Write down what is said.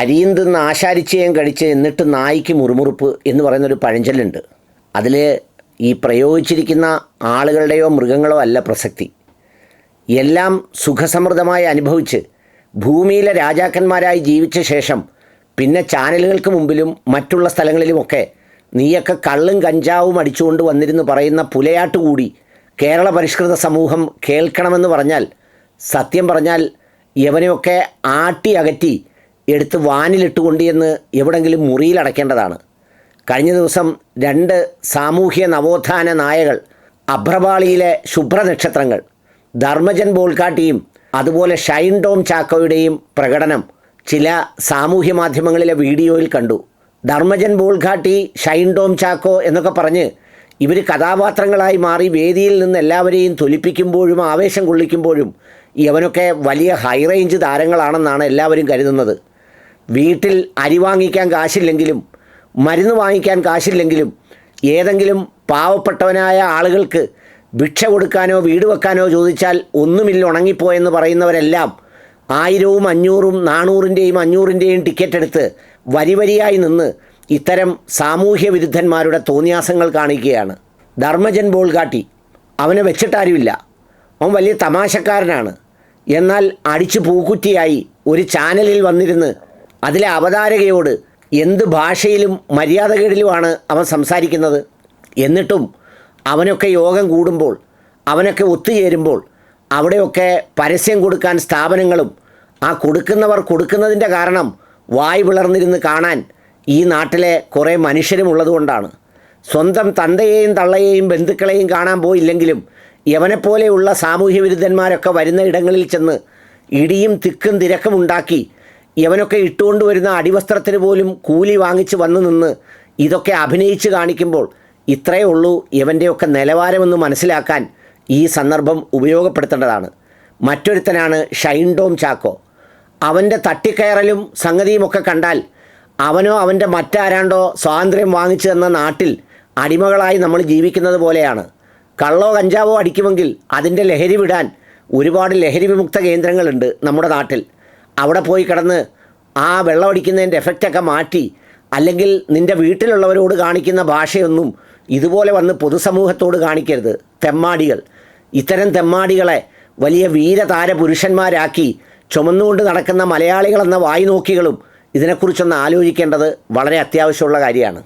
അരിയും തിന്ന് ആശാരിച്ചയും കഴിച്ച് എന്നിട്ട് നായിക്ക് മുറുമുറുപ്പ് എന്ന് പറയുന്നൊരു പഴഞ്ചൊല്ലുണ്ട്. അതിൽ ഈ പ്രയോഗിച്ചിരിക്കുന്ന ആളുകളുടെയോ മൃഗങ്ങളോ അല്ല പ്രസക്തി. എല്ലാം സുഖസമൃദ്ധമായി അനുഭവിച്ച് ഭൂമിയിലെ രാജാക്കന്മാരായി ജീവിച്ച ശേഷം പിന്നെ ചാനലുകൾക്ക് മുമ്പിലും മറ്റുള്ള സ്ഥലങ്ങളിലുമൊക്കെ നീയൊക്കെ കള്ളും കഞ്ചാവും അടിച്ചുകൊണ്ട് വന്നിരുന്നു പറയുന്ന പുലയാട്ട് കൂടി കേരള പരിഷ്കൃത സമൂഹം കേൾക്കണമെന്ന് പറഞ്ഞാൽ സത്യം പറഞ്ഞാൽ യവനെയൊക്കെ ആട്ടി അകറ്റി എടുത്ത് വാനിലിട്ട് കൊണ്ടുചെന്ന് എവിടെങ്കിലും മുറിയിൽ അടയ്ക്കേണ്ടതാണ്. കഴിഞ്ഞ ദിവസം രണ്ട് സാമൂഹ്യ നവോത്ഥാന നായകൾ അഭ്രപാളിയിലെ ശുഭ്രനക്ഷത്രങ്ങൾ ധർമ്മജൻ ബോൾക്കാട്ടിയും അതുപോലെ ഷൈൻ ടോം ചാക്കോയുടെയും പ്രകടനം ചില സാമൂഹ്യ മാധ്യമങ്ങളിലെ വീഡിയോയിൽ കണ്ടു. ധർമ്മജൻ ബോൾഘാട്ടി ഷൈൻ ടോം ചാക്കോ എന്നൊക്കെ പറഞ്ഞ് ഇവർ കഥാപാത്രങ്ങളായി മാറി വേദിയിൽ നിന്ന് എല്ലാവരെയും തൊലിപ്പിക്കുമ്പോഴും ആവേശം കൊള്ളിക്കുമ്പോഴും ഇവനൊക്കെ വലിയ ഹൈറേഞ്ച് താരങ്ങളാണെന്നാണ് എല്ലാവരും കരുതുന്നത്. വീട്ടിൽ അരി വാങ്ങിക്കാൻ കാശില്ലെങ്കിലും മരുന്ന് വാങ്ങിക്കാൻ കാശില്ലെങ്കിലും ഏതെങ്കിലും പാവപ്പെട്ടവനായ ആളുകൾക്ക് ഭിക്ഷ കൊടുക്കാനോ വീട് വെക്കാനോ ചോദിച്ചാൽ ഒന്നുമില്ല ഉണങ്ങിപ്പോയെന്ന് പറയുന്നവരെല്ലാം ആയിരവും അഞ്ഞൂറും നാനൂറിന്റെയും അഞ്ഞൂറിന്റെയും ടിക്കറ്റ് എടുത്ത് വരിവരിയായി നിന്ന് ഇത്തരം സാമൂഹ്യ വിരുദ്ധന്മാരുടെ തോന്നിയാസങ്ങൾ കാണിക്കുകയാണ്. ധർമ്മജൻ ബോൾഗാട്ടി അവനെ വെച്ചിട്ടാരുമില്ല. അവൻ വലിയ തമാശക്കാരനാണ്. എന്നാൽ അടിച്ചു പൂക്കുറ്റിയായി ഒരു ചാനലിൽ വന്നിരുന്ന് അതിലെ അവതാരകയോട് എന്ത് ഭാഷയിലും മര്യാദകേടിലുമാണ് അവൻ സംസാരിക്കുന്നത്? എന്നിട്ടും അവനൊക്കെ യോഗം കൂടുമ്പോൾ അവനൊക്കെ ഒത്തുചേരുമ്പോൾ അവിടെയൊക്കെ പരസ്യം കൊടുക്കാൻ സ്ഥാപനങ്ങളും ആ കൊടുക്കുന്നവർ കൊടുക്കുന്നതിന്റെ കാരണം വായ് വിളർന്നിരുന്ന് കാണാൻ ഈ നാട്ടിലെ കുറേ മനുഷ്യരും ഉള്ളതുകൊണ്ടാണ്. സ്വന്തം തന്തയെയും തള്ളയെയും ബന്ധുക്കളെയും കാണാൻ പോയില്ലെങ്കിലും യവനെപ്പോലെയുള്ള സാമൂഹ്യ വിരുദ്ധന്മാരൊക്കെ വരുന്ന ഇടങ്ങളിൽ ചെന്ന് ഇടിയും തിക്കും തിരക്കും ഉണ്ടാക്കി യവനൊക്കെ ഇട്ടുകൊണ്ട് വരുന്ന അടിവസ്ത്രത്തിന് പോലും കൂലി വാങ്ങിച്ച് വന്നു നിന്ന് ഇതൊക്കെ അഭിനയിച്ച് കാണിക്കുമ്പോൾ ഇത്രയേ ഉള്ളൂ ഇവന്റെയൊക്കെ നിലവാരമെന്ന് മനസ്സിലാക്കാൻ ഈ സന്ദർഭം ഉപയോഗപ്പെടുത്തേണ്ടതാണ്. മറ്റൊരുത്തനാണ് ഷൈൻഡോം ചാക്കോ. അവന്റെ തട്ടിക്കയറലും സംഗതിയുമൊക്കെ കണ്ടാൽ അവനോ അവന്റെ മറ്റാരാണ്ടോ സ്വാതന്ത്ര്യം വാങ്ങിച്ചു തന്ന നാട്ടിൽ അടിമകളായി നമ്മൾ ജീവിക്കുന്നത് പോലെയാണ്. കള്ളോ കഞ്ചാവോ അടിക്കുമെങ്കിൽ അതിന്റെ ലഹരി വിടാൻ ഒരുപാട് ലഹരി വിമുക്ത കേന്ദ്രങ്ങളുണ്ട് നമ്മുടെ നാട്ടിൽ. അവിടെ പോയി കിടന്ന് ആ വെള്ളമടിക്കുന്നതിന്റെ എഫക്റ്റൊക്കെ മാറ്റി അല്ലെങ്കിൽ നിന്റെ വീട്ടിലുള്ളവരോട് കാണിക്കുന്ന ഭാഷയൊന്നും ഇതുപോലെ വന്ന് പൊതുസമൂഹത്തോട് കാണിക്കരുത്. തെമ്മാടികൾ. ഇത്തരം തെമ്മാടികളെ വലിയ വീരതാര പുരുഷന്മാരാക്കി ചുമന്നുകൊണ്ട് നടക്കുന്ന മലയാളികളെന്ന വായി നോക്കികളും ഇതിനെക്കുറിച്ചൊന്ന് ആലോചിക്കേണ്ടത് വളരെ അത്യാവശ്യമുള്ള കാര്യമാണ്.